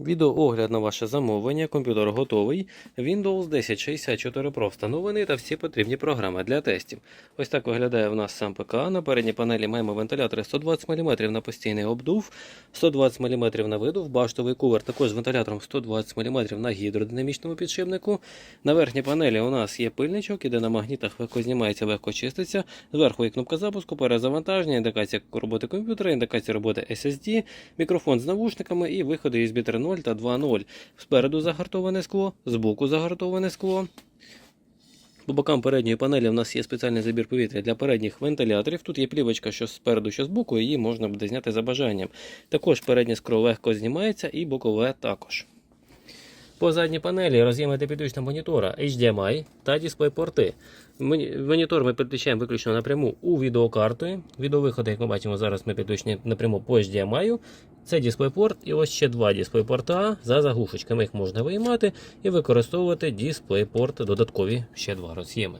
Відеоогляд на ваше замовлення. Комп'ютер готовий. Windows 10 64 Pro встановлений та всі потрібні програми для тестів. Ось так виглядає в нас сам ПК. На передній панелі маємо вентилятори 120 мм на постійний обдув, 120 мм на видув, баштовий кувер також з вентилятором 120 мм на гідродинамічному підшипнику. На верхній панелі у нас є пильничок, іде на магнітах, легко знімається, легко чиститься. Зверху є кнопка запуску, перезавантаження, індикація роботи комп'ютера, індикація роботи SSD, мікрофон з навушниками і виходи USB 3.0 та 2.0. Спереду загартоване скло, збоку загартоване скло. По бокам передньої панелі в нас є спеціальний забір повітря для передніх вентиляторів. Тут є плівочка, що спереду, що збоку, її можна буде зняти за бажанням. Також переднє скро легко знімається і бокове також. По задній панелі роз'єми для підключення монітора HDMI та. Моні- Монітор ми підключаємо виключно напряму у відеокарту. Відеовиходи, як ми бачимо, зараз ми підключені напряму по HDMI. Це DisplayPort і ось ще два DisplayPorta за заглушечками. Їх можна виймати і використовувати DisplayPort додаткові ще два роз'єми.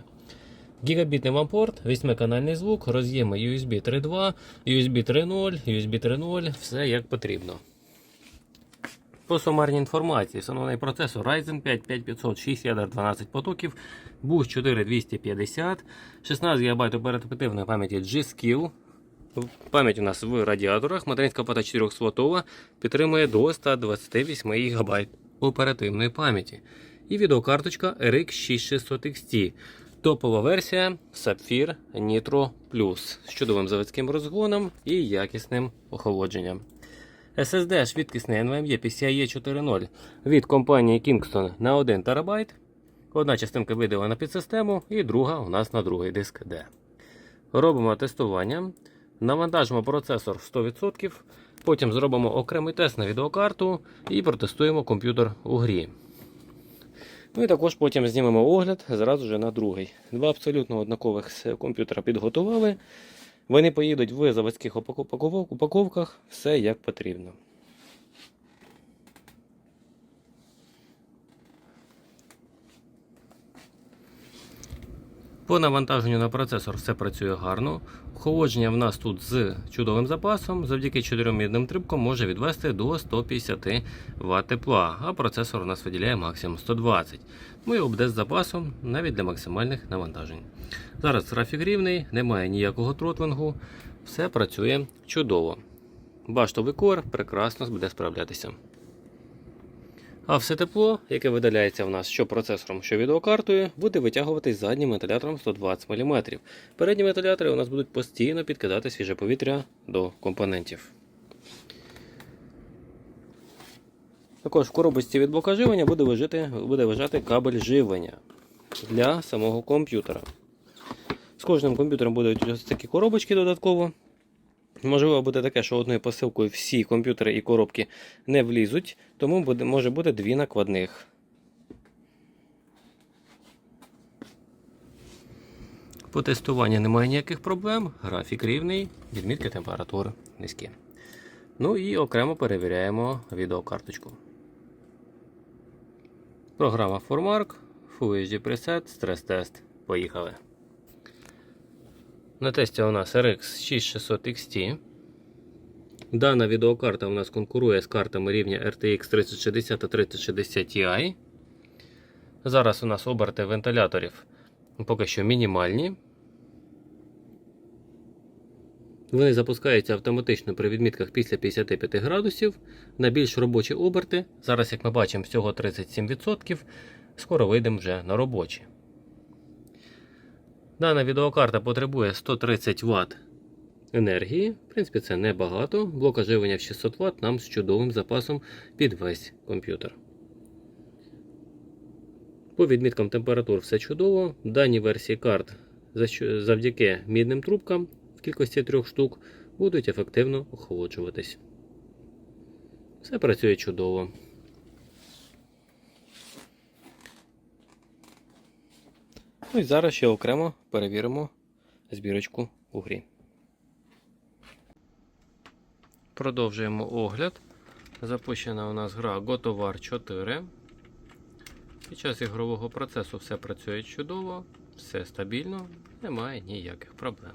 Гігабітний вам порт, 8-канальний звук, роз'єми USB 3.2, USB 3.0, USB 3.0, все як потрібно. По сумарній інформації, встановлений процесор Ryzen 5 5500, 6 ядер 12 потоків, Boost 4250, 16 ГБ оперативної пам'яті G-Skill. Пам'ять у нас в радіаторах, материнська плата 400 Вт підтримує до 128 ГБ оперативної пам'яті. І відеокарточка RX 6600 XT. Топова версія Sapphire Nitro Plus з чудовим заводським розгоном і якісним охолодженням. SSD швидкісний NVMe PCIe 4.0 від компанії Kingston на 1 ТБ. Одна частинка виділена під систему, і друга у нас на другий диск D. Робимо тестування. Навантажимо процесор в 100%. Потім зробимо окремий тест на відеокарту і протестуємо комп'ютер у грі. Ну і також потім знімемо огляд зразу же на другий. Два абсолютно однакових комп'ютера підготували. Вони поїдуть в заводських упако- упаковках, все як потрібно. По навантаженню на процесор все працює гарно. Охолодження в нас тут з чудовим запасом, завдяки 4 мідним трубкам може відвести до 150 Вт тепла, а процесор у нас виділяє максимум 120 Ну і обде з запасом навіть для максимальних навантажень. Зараз графік рівний, немає ніякого тротлингу, все працює чудово. Баштовий кор прекрасно буде справлятися. А все тепло, яке видаляється в нас що процесором, що відеокартою, буде витягуватись заднім вентилятором 120 мм. Передні вентилятори у нас будуть постійно підкидати свіже повітря до компонентів. Також в коробочці від блока живлення буде лежати, буде лежати кабель живлення для самого комп'ютера. З кожним комп'ютером будуть ось такі коробочки додатково. Можливо, буде таке, що одною посилкою всі комп'ютери і коробки не влізуть, тому буде, може бути дві накладних. По тестуванню немає ніяких проблем. Графік рівний, відмітки температури низькі. Ну і окремо перевіряємо відеокарточку. Програма Formark, Full HD Preset, стрес-тест. Поїхали. На тесті у нас RX 6600 XT. Дана відеокарта у нас конкурує з картами рівня RTX 3060 та 3060 Ti. Зараз у нас оберти вентиляторів поки що мінімальні. Вони запускаються автоматично при відмітках після 55 градусів. На більш робочі оберти. Зараз, як ми бачимо, всього 37%. Скоро вийдемо вже на робочі. Дана відеокарта потребує 130 Вт енергії. В принципі, це небагато. Блок оживлення в 600 Вт нам з чудовим запасом під весь комп'ютер. По відміткам температур все чудово. Дані версії карт завдяки мідним трубкам в кількості трьох штук будуть ефективно охолоджуватись. Все працює чудово. Ну і зараз ще окремо перевіримо збірочку у грі. Продовжуємо огляд. Запущена у нас гра Готовар 4. Під час ігрового процесу все працює чудово, все стабільно, немає ніяких проблем.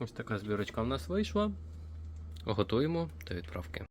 Ось така збірочка в нас вийшла. Готуємо до відправки.